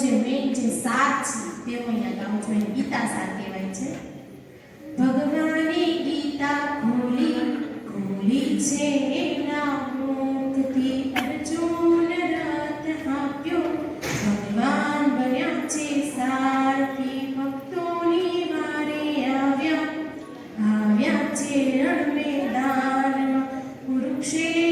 જે મેઇન જે સાર છે, તે અહીંયા છું. એને ગીતા સાર કહેવાય છે. ભગવાનની ગીતા ખોલી ખોલી છે એના મુખથી અર્જુન રથ આપ્યો. ભગવાન બન્યા છે સારથી. ભક્તોની વારે આવ્યા. આવ્યા છે રણ મેદાન કુરુક્ષેત્રમાં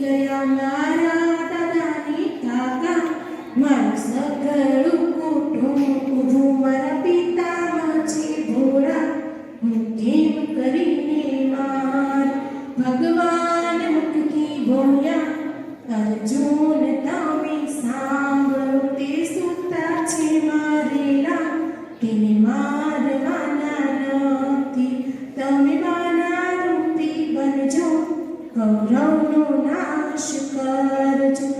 ગયા મારા દાદાની કાકા. મારું સગળું અર્જુન તમે સાંભળો તે સુતા છે મારેલા તેને મારવાના નથી તમે માના બનજો કૌરવનો નાશ કરજો.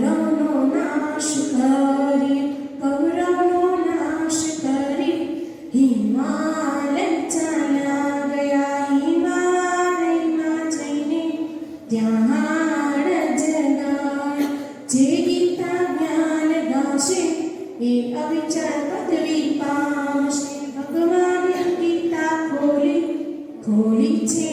એ અવિચર પદવી પામશે ભગવાને ગીતા ખોલી ખોલી છે